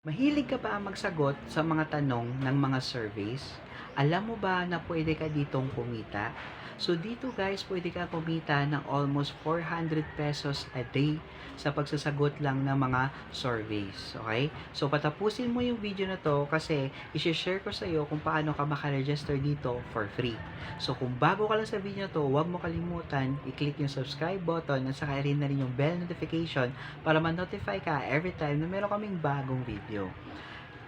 Mahilig ka ba magsagot sa mga tanong ng mga surveys? Alam mo ba na pwede ka ditong kumita? So dito guys, pwede ka kumita ng almost 400 pesos a day sa pagsasagot lang ng mga surveys. Okay? So patapusin mo yung video na to kasi isi-share ko sa iyo kung paano ka makaregister dito for free. So kung bago ka lang sa video na to, huwag mo kalimutan i-click yung subscribe button at saka rin na rin yung bell notification para ma-notify ka every time na meron kaming bagong video.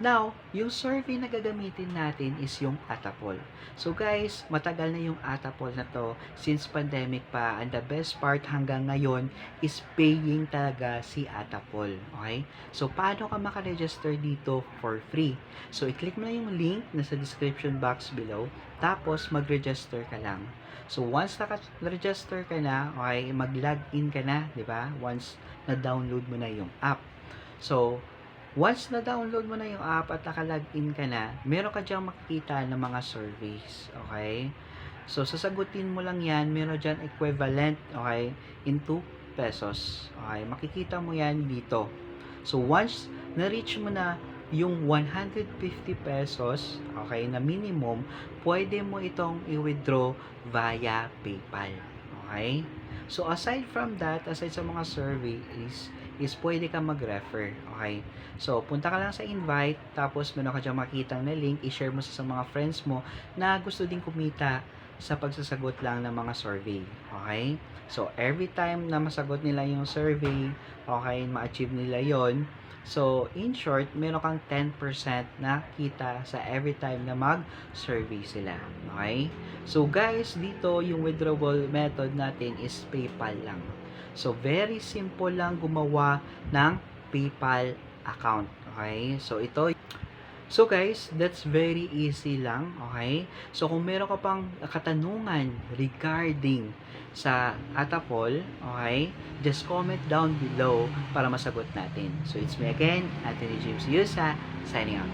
Now, yung survey na gagamitin natin is yung Atapol. So guys, matagal na yung Atapol na to since pandemic pa and the best part hanggang ngayon is paying talaga si Atapol. Okay? So paano ka makaregister dito for free? So i-click mo na yung link na sa description box below tapos mag-register ka lang. So once naka-register ka na, okay, mag-login ka na, 'di ba? Once na-download mo na yung app. So Once na-download mo na yung app at naka-login ka na, meron ka diyang makikita ng mga surveys. Okay? So, sasagutin mo lang yan. Meron dyan equivalent, okay, in 2 pesos. Okay? Makikita mo yan dito. So, once na-reach mo na yung 150 pesos, okay, na minimum, pwede mo itong i-withdraw via PayPal. Okay? So, aside from that, aside sa mga surveys, is pwede ka mag-refer. Okay? So, punta ka lang sa invite, tapos meron ka dyan makitang na link, i-share mo sa mga friends mo na gusto din kumita sa pagsasagot lang ng mga survey. Okay? So, every time na masagot nila yung survey, okay, ma-achieve nila yon So, in short, meron kang 10% na kita sa every time na mag-survey sila. Okay? So, guys, dito yung withdrawal method natin is PayPal lang. So, very simple lang gumawa ng PayPal account. Okay? So, ito. So, guys, that's very easy lang. Okay? So, kung meron ka pang katanungan regarding sa Atapol, okay, just comment down below para masagot natin. So, it's me again, Anthony James Yusa, signing out.